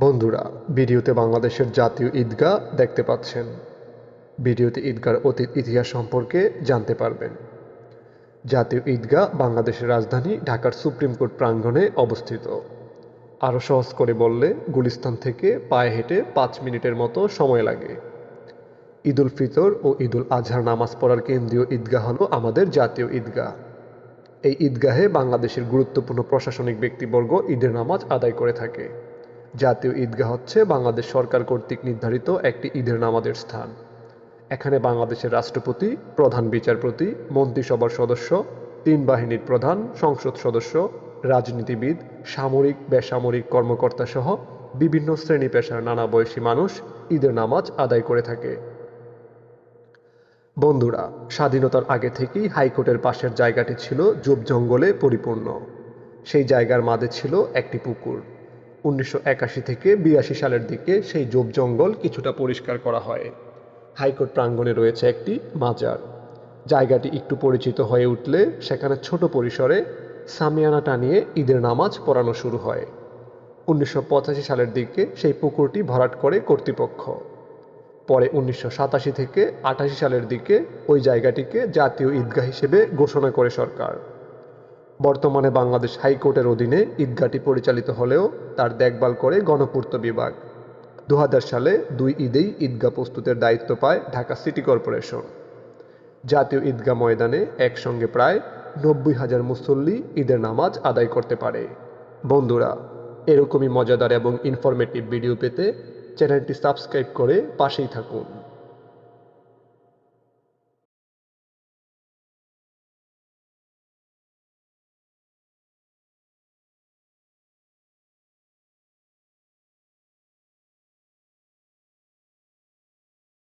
বন্ধুরা, ভিডিওতে বাংলাদেশের জাতীয় ঈদগাহ দেখতে পাচ্ছেন। ভিডিওতে ঈদগার অতীত ইতিহাস সম্পর্কে জানতে পারবেন। জাতীয় ঈদগাহ বাংলাদেশের রাজধানী ঢাকার সুপ্রিম কোর্ট প্রাঙ্গণে অবস্থিত। আরও সহজ করে বললে, গুলিস্তান থেকে পায়ে হেঁটে পাঁচ মিনিটের মতো সময় লাগে। ঈদুল ফিতর ও ঈদুল আজহার নামাজ পড়ার কেন্দ্রীয় ঈদগাহ হলো আমাদের জাতীয় ঈদগাহ। এই ঈদগাহে বাংলাদেশের গুরুত্বপূর্ণ প্রশাসনিক ব্যক্তিবর্গ ঈদের নামাজ আদায় করে থাকে। জাতীয় ঈদগাহ হচ্ছে বাংলাদেশ সরকার কর্তৃক নির্ধারিত একটি ঈদের নামাজের স্থান। এখানে বাংলাদেশের রাষ্ট্রপতি, প্রধান বিচারপতি, মন্ত্রিসভার সদস্য, তিন বাহিনীর প্রধান, সংসদ সদস্য, রাজনীতিবিদ, সামরিক, বেসামরিক কর্মকর্তা সহ বিভিন্ন শ্রেণি পেশার নানা বয়সী মানুষ ঈদের নামাজ আদায় করে থাকে। বন্ধুরা, স্বাধীনতার আগে থেকেই হাইকোর্টের পাশের জায়গাটি ছিল জুব জঙ্গলে পরিপূর্ণ। সেই জায়গার মাঝে ছিল একটি পুকুর। উনিশশো একাশি থেকে বিরাশি সালের দিকে সেই জোব জঙ্গল কিছুটা পরিষ্কার করা হয়। হাইকোর্ট প্রাঙ্গণে রয়েছে একটি মাজার। জায়গাটি একটু পরিচিত হয়ে উঠলে সেখানে ছোট পরিসরে সামিয়ানা টানিয়ে ঈদের নামাজ পড়ানো শুরু হয়। উনিশশো পঁচাশি সালের দিকে সেই পুকুরটি ভরাট করে কর্তৃপক্ষ। পরে উনিশশো সাতাশি থেকে আটাশি সালের দিকে ওই জায়গাটিকে জাতীয় ঈদগাহ হিসেবে ঘোষণা করে সরকার। বর্তমানে বাংলাদেশ হাইকোর্টের অধীনে ঈদগাহটি পরিচালিত হলেও তার দেখভাল করে গণপূর্ত বিভাগ। দু হাজার সালে দুই ঈদেই ঈদগাহ প্রস্তুতের দায়িত্ব পায় ঢাকা সিটি কর্পোরেশন। জাতীয় ঈদগাহ ময়দানে একসঙ্গে প্রায় নব্বই হাজার মুসল্লি ঈদের নামাজ আদায় করতে পারে। বন্ধুরা, এরকমই মজাদার এবং ইনফরমেটিভ ভিডিও পেতে চ্যানেলটি সাবস্ক্রাইব করে পাশেই থাকুন।